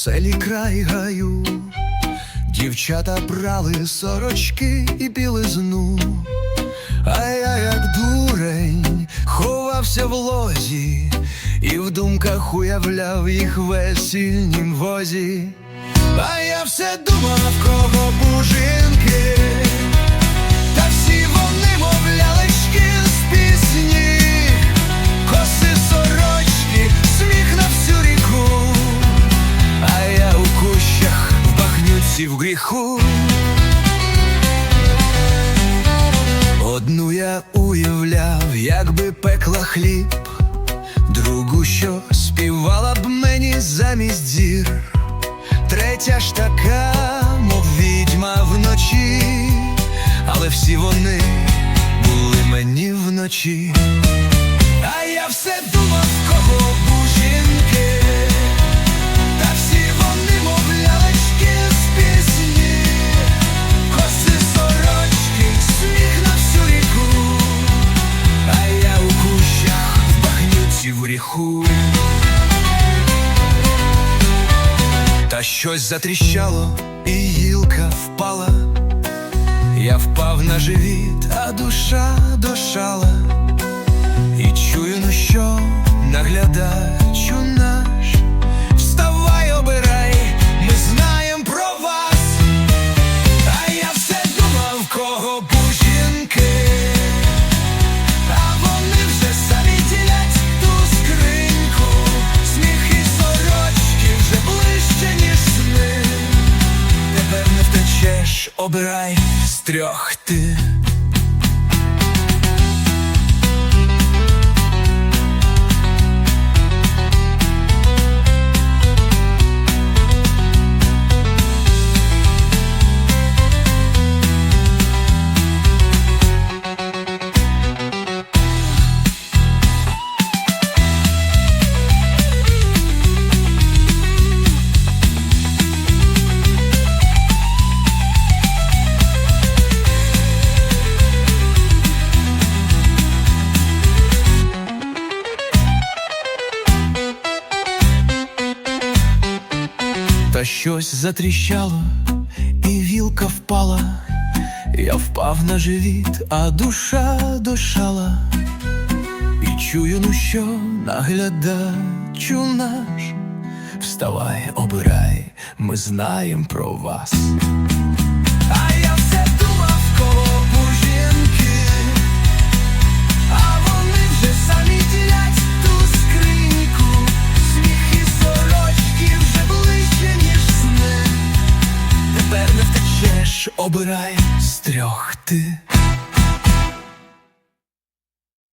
веселі край гаю, дівчата брали сорочки і білизну, а я, як дурень, ховався в лозі, і в думках уявляв їх в весільнім возі. А я все думав, кого бужинки, Одну я уявляв, якби пекла хліб, другу, що співала б мені замість зір. Третя ж така, мов відьма вночі, але всі вони були мені вночі. багнюці в ріху. Та щось затріщало, і гілка впала. Я впав на живіт, а душа дошала. Обирай з трьох ти. Та щось затріщало, і вілка впала. Я впав на живіт, а душа дошала. І чую, ну що наглядачу наш. Вставай, обирай, ми знаєм про вас. Втечеш, обирай з трьох ти.